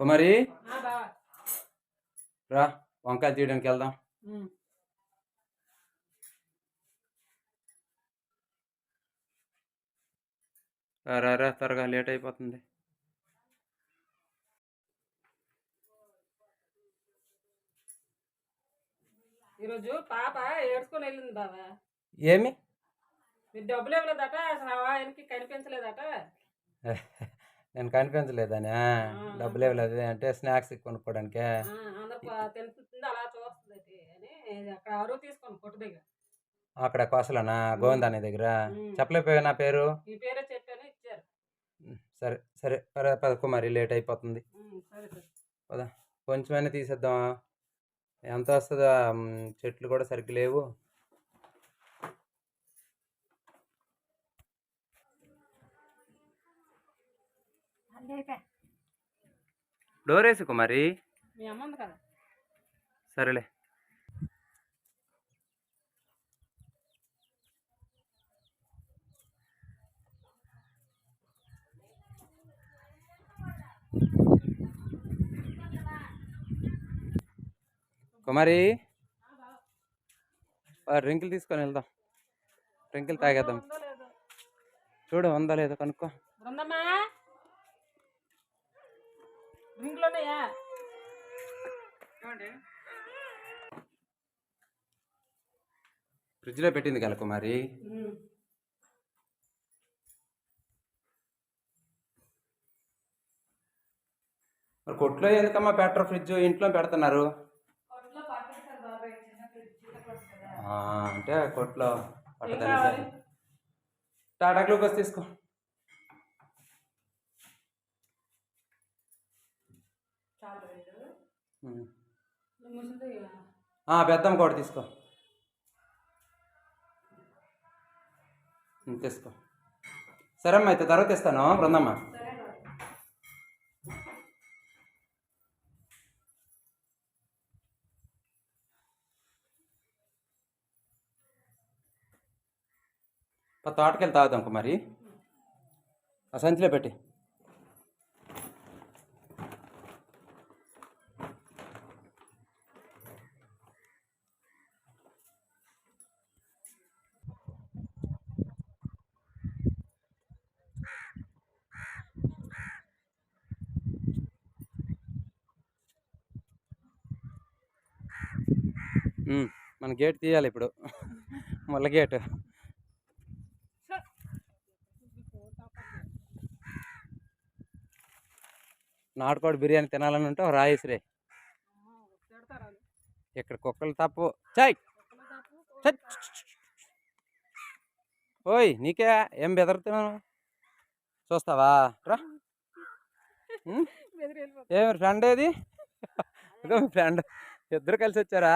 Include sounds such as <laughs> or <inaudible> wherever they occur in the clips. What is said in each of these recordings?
కుమారి? రా వంకాయ తీయడానికి వెళ్దాం. ఉమ్. రా, త్వరగా లేట్ అయిపోతుంది. ఈరోజు పాప ఏడ్చుకొని వెళ్ళింది బావా. ఏమి? మీరు డబ్బులు ఇవ్వలేదట అసలు ఆయనకి కనిపించలేదట. <laughs> నేను కనిపించలేదని. డబ్బులు ఇవ్వలేదు అంటే స్నాక్స్ కొనుక్కోవడానికే అక్కడ కోసలనా? గోవింద అనే దగ్గర. చెప్పలేకపోయా నా పేరు? సరే సరే పద పద కుమారి లేట్ అయిపోతుంది. పద కొంచెమైనా తీసేద్దాం ఎంత వస్తుందా? చెట్లు కూడా సరిగ్గా లేవు. డోర్ వేసి కుమారి సరేలే. కుమారి. డ్రింకులు తీసుకొని వెళ్దాం. డ్రింకులు తాగేద్దాం. చూడు ఉందా లేదో కనుక్కో. డ్రింక్లోనేయా ఫ్రిడ్జ్లో పెట్టింది కదా కుమారి. మరి కొట్లో ఎందుకమ్మా పెట్టరు ఫ్రిడ్జ్? ఇంట్లో పెడుతున్నారు. ఫ్రిడ్జ్ అంటే కొట్లో పట్టదని టాటా గ్లూకోజ్ తీసుకో చాలు రెండు ఉమ్. ముసలి ఆ, పెద్దమ్మ కూడా తీసుకో. తీసుకో. సరే అమ్మా అయితే తర్వాత ఇస్తాను బృందమ్మ తోటకెళ్ళి తాగుదాం కుమారి ఆ సంచిలో పెట్టి. మన గేట్ తీయాలి ఇప్పుడు. ముళ్ళ గేటు. నాటుకోడి బిర్యానీ తినాలని ఉంటే రాయేసిరే. ఇక్కడ కుక్కలు తప్పు. చాయ్! ఓయ్ నీకే ఏం బెదరుతున్నాను చూస్తావా? రా. ఉమ్, బెదిరి వెళ్ళిపోతారు. ఏం ఫ్రెండ్ ఏది? మీ ఫ్రెండ్ ఇద్దరు కలిసి వచ్చారా?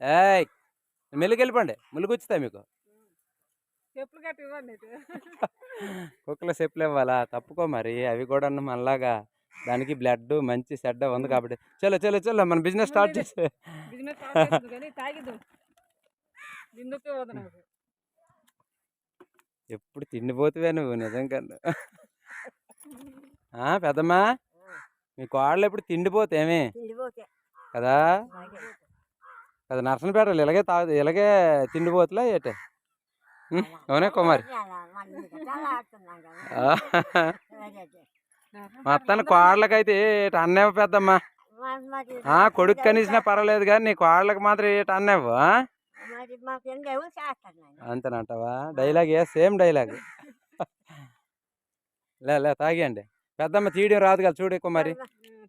ఏయ్ మెల్లికి వెళ్ళిపోండి మీకు. కట్టి ఇవ్వండి ఇటు. కుక్కల చెప్పులు ఇవ్వాలా? తప్పుకో మరి. అవి కూడా మనలాగా దానికి బ్లడ్ మంచి సెడ్డ ఉంది కాబట్టి. చలో చలో చలో మన బిజినెస్ స్టార్ట్ చేసే ఎప్పుడు తిండిపోతువే నువ్వు నిజంగా. ఆ, పెద్దమ్మా మీ కోడలు ఎప్పుడు తిండిపోతేమి తిండిపోతే. కదా? కదా నర్సనపేటలు ఇలాగే తాగు ఇలాగే తిండిపోతులా ఏటే? అవునే కుమారి. ఆ, మా అత్తన్న కోడలకైతే ఏట అన్నేవు పెద్దమ్మా. ఆ, కొడుకు కనీసిన పర్వాలేదు కానీ నీ కోడలకు మాత్రం ఏట అన్నేవు అంతేనంటావా? డైలాగ్ ఏ సేమ్ డైలాగ్. <laughs> లే లే తాగియండి. పెద్దమ్మ తీయడం రాదు కదా చూడు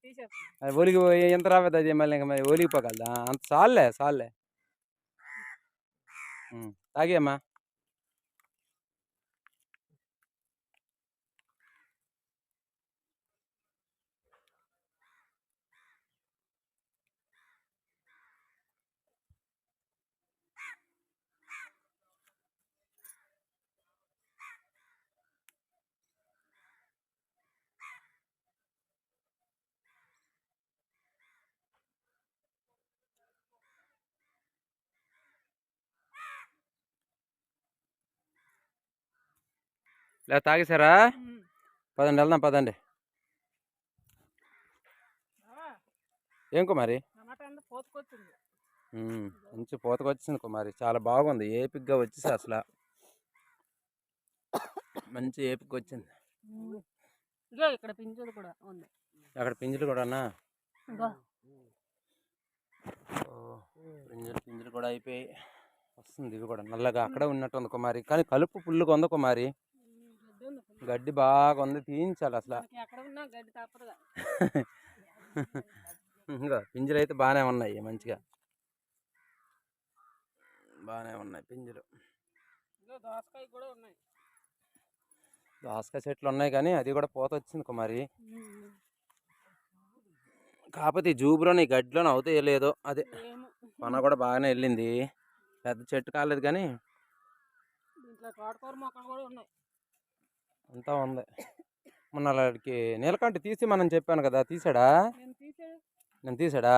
తీసేస్తాం. అది ఒలిగి ఎంత రావద్దు అది మళ్ళీ ఇంకా మరి ఒలిగిపోగలదా? అంత చాలులే ఉం, తాగేమ్మా లే తాగేశారా? పదండి వెళ్దాం పదండి. ఏం కుమారి? మంచి పూతకొచ్చింది కుమారి. చాలా బాగుంది. ఏపిగ్గా వచ్చేసి అసలు. మంచి ఏపిగ్గా వచ్చింది ఇగో ఇక్కడ పింజులు కూడా ఉంది అక్కడ కూడానా? పింజలు పింజలు కూడా అయిపోయి వస్తుంది ఇవి కూడా. నల్లగా అక్కడే ఉన్నట్టుంది కుమారి. కానీ కలుపు పుల్లుగా ఉంది కుమారి. గడ్డి బాగా ఉంది తీయించాలి అసలు. ఇంకా పింజలు అయితే బాగానే ఉన్నాయి మంచిగా. బాగానే ఉన్నాయి పింజలు. దోసకాయ కూడా ఉన్నాయి. దోసకాయ చెట్లు ఉన్నాయి కానీ అది కూడా పోత వచ్చింది కుమారి. కాకపోతే ఈ జూబులోని ఈ గడ్డిలోనే అవుతాయో లేదో అదే. పన కూడా బాగానే వెళ్ళింది. పెద్ద చెట్టు కాలేదు కానీ దీంట్లో తోటకూర మొక్కలు కూడా ఉన్నాయి. అంతా ఉంది. మొన్న అలాంటికి నీలకంఠ తీసి మనం చెప్పాను కదా తీసాడా? నేను తీసాడు?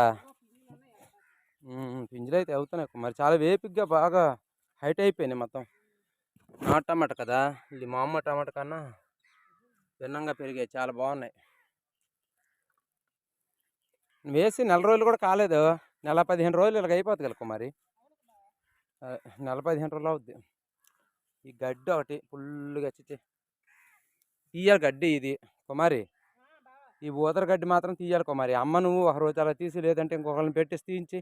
పింజులు అయితే అవుతున్నాయి. కుమారి చాలా వేపిగ్గా బాగా హైట్ అయిపోయినాయి మొత్తం. నాటు టమాటా కదా ఇది మామూలు టమాటా కన్నా భిన్నంగా పెరిగాయి చాలా బాగున్నాయి. వేసి నెల రోజులు కూడా కాలేదు. నెల పదిహేను రోజులు ఇలాగ అయిపోతుంది కదా కుమారి. ఆ, నెల పదిహేను రోజులు అవుద్ది. ఈ గడ్డి ఒకటి ఫుల్గా చిచ్చి తీయాలి గడ్డి ఇది కుమారి. ఈ ఊదర గడ్డి మాత్రం తీయాలి కుమారి. అమ్మ నువ్వు ఒక రోజు అలా తీసి లేదంటే ఇంకొకరిని పెట్టేసి తీయించి.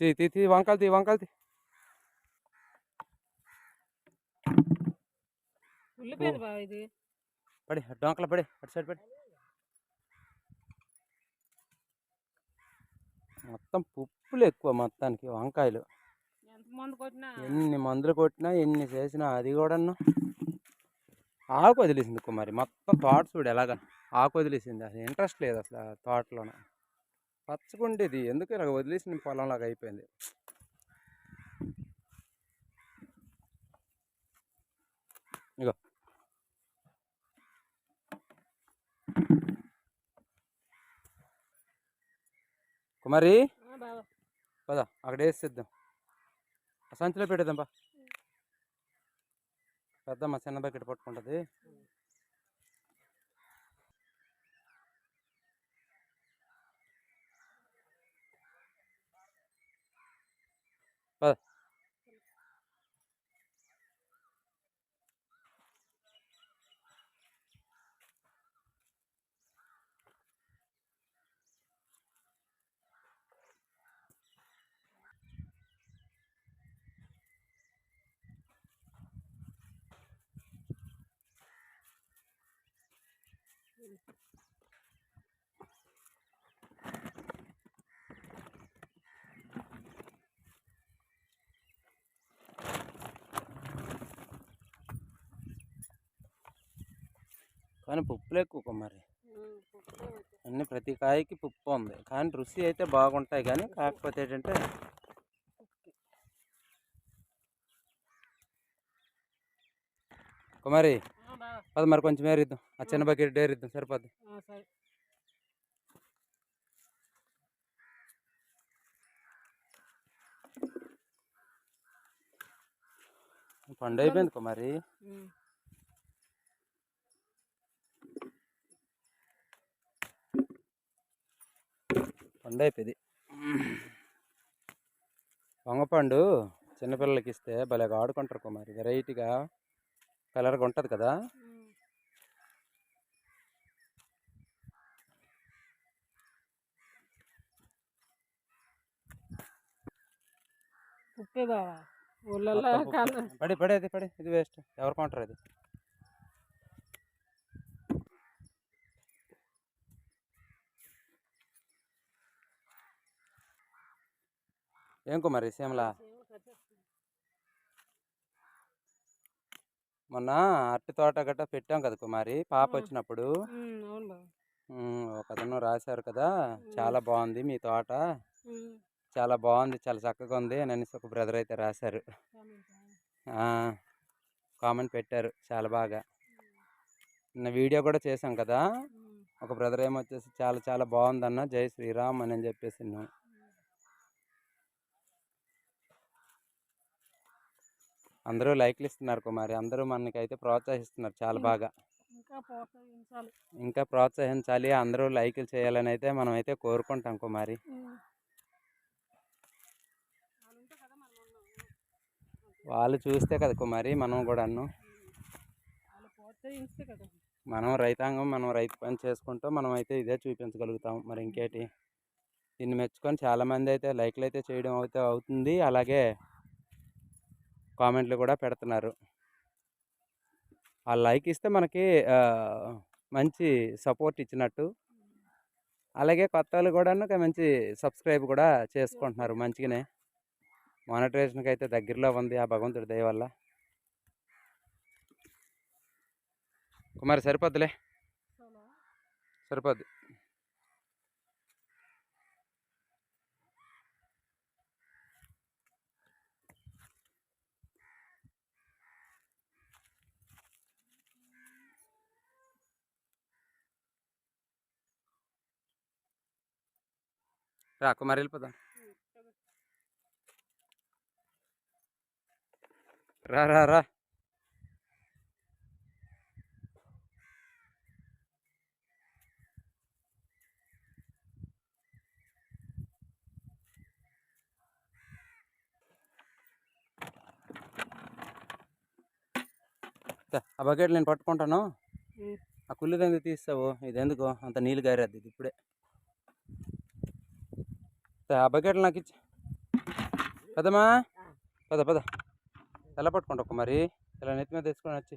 తీ తీ తీ వంకాయలు తీ వంకాయలు తీ. పడి డొంకలు పడి అటు సైడ్ పడి. మొత్తం పుప్పులు ఎక్కువ మొత్తానికి వంకాయలు. ఎన్ని మందులు కొట్టినా ఎన్ని చేసినా అది కూడా ఆకు వదిలేసింది కుమారి మొత్తం తోట చూడు ఎలాగా ఆకు వదిలేసింది. అసలు ఇంట్రెస్ట్ లేదు అసలు తోటలోన. పచ్చగుండేది ఎందుకు ఇలా వదిలేసిన పొలంలాగా అయిపోయింది. ఇగో. కుమారి? పద. అక్కడ వేసేద్దాం సంచిలో పెట్టేద్దాం పా. పెద్దమ్మ చిన్న బకెట్ పట్టుకుంటుంది. కానీ పుప్పులు ఎక్కువ వచ్చాయి. అన్ని ప్రతి కాయకి పుప్పు ఉంది. కానీ రుచి అయితే బాగుంటాయి కానీ కాకపోతే ఏంటంటే కుమారి పద మరి కొంచెం ఏరిద్దాం. ఆ చిన్న బకెట్ డేరిద్దాం సరిపోద్ది. పండు అయిపోయింది కుమారి ఉమ్. పండు అయిపోయింది. వంగపండు చిన్నపిల్లలకి ఇస్తే భలేగా ఆడుకుంటారు కుమారి వెరైటీగా కలర్గా ఉంటుంది కదా. ఉప్పే బావా ఊళ్ళల్లో <laughs> పడి పడి అది పడి. ఇది వేస్ట్ ఎవరు కొంటారు అది? ఏం కుమారి సీమలా? మొన్న అరటి తోట గట్ట పెట్టాం కదా కుమారి పాప. వచ్చినప్పుడు. ఒక రాశారు కదా. చాలా బాగుంది మీ తోట. చాలా బాగుంది. చాలా చక్కగా ఉంది. అని అనేసి ఒక బ్రదర్ అయితే రాశారు. కామెంట్. పెట్టారు చాలా బాగా. నిన్న వీడియో కూడా చేశాం కదా! ఒక బ్రదర్ ఏమొచ్చేసి చాలా చాలా బాగుందన్న జై శ్రీరామ్ అని చెప్పేసి నువ్వు అందరూ లైక్లు ఇస్తున్నారు కుమారి. అందరూ మనకైతే ప్రోత్సహిస్తున్నారు చాలా బాగా. ఇంకా ప్రోత్సహించాలి. ఇంకా ప్రోత్సహించాలి. అందరూ లైకులు చేయాలని అయితే మనం అయితే కోరుకుంటాం కుమారి వాళ్ళుంటే కదా మనం ఉన్నాం వాళ్ళు చూస్తే కదా కుమారి మనం కూడా వాళ్ళు మనం రైతాంగం మనం రైతు పని చేసుకుంటూ మనం అయితే ఇదే చూపించగలుగుతాం. మరి ఇంకేటి? దీన్ని మెచ్చుకొని చాలామంది అయితే లైక్లు అయితే చేయడం అయితే అవుతుంది. అలాగే కామెంట్లు కూడా పెడుతున్నారు. ఆ లైక్ ఇస్తే మనకి మంచి సపోర్ట్ ఇచ్చినట్టు. అలాగే కొత్త వాళ్ళు కూడా మంచి సబ్స్క్రైబ్ కూడా చేసుకుంటున్నారు మంచిగానే. మానిటరేషన్కి అయితే దగ్గరలో ఉంది ఆ భగవంతుడి దయ వల్ల. కుమారి సరిపోద్దులే. సరిపోద్ది. రా కుమారి వెళ్ళిపోదాం. రా రా రా. ఆ బకెట్ నేను పట్టుకుంటాను. ఆ కుళ్ళుది ఎందుకు తీస్తావు? ఇది ఎందుకు? అంత నీళ్ళు గారేద్ది ఇది ఇప్పుడే. ఆ బకెట్లు నాకు ఇచ్చి. పదమ్మా పద పద. తెల్లపట్టుకుంటా మరి. ఇలా నెత్తి మీద తెచ్చుకొని వచ్చి.